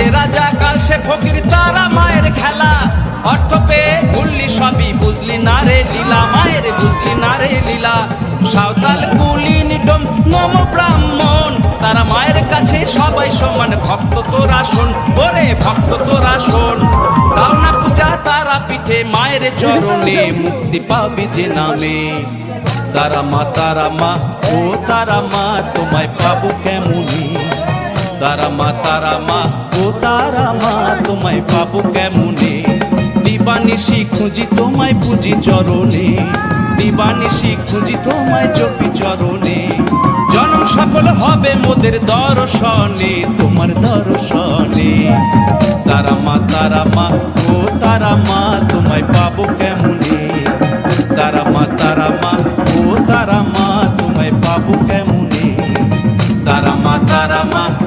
যে রাজা, কাল সে ফকির, তারা মায়ের খেলা। অর্থ পেয়ে ভুললি সবই, বুঝলি না রে লীলা, মায়ের বুঝলি না রে লীলা। সাঁওতাল কুলি নিডম নম ব্রাহ্মণ, তারা মায়ের কাছে সবাই সমান, ভক্ত তোরা শোন, ওরে ভক্ত তোরা শোন। দাও না পূজা, তারা পিঠে মায়ের চরণে, মুক্তি পাবি যে নামে। তারা মা তারা মা, ও তারা মা, তোমায় পাবো কেমনি? তারামা তারামা, ও তারামা, তোমায় পাবো কেমনে? দিবানিশি খুঁজি তোমায় পুঁজি চরণে। দিবানিশি খুঁজি তোমায় চপি চরণে। জনম সকল হবে মোদের দর্শনে, তোমার দর্শনে। তারামা তারামা, ও তারামা, তোমায় পাবো কেমনে? তারামা তারামা, ও তারামা, তোমায় পাবো কেমনে? তারামা তারামা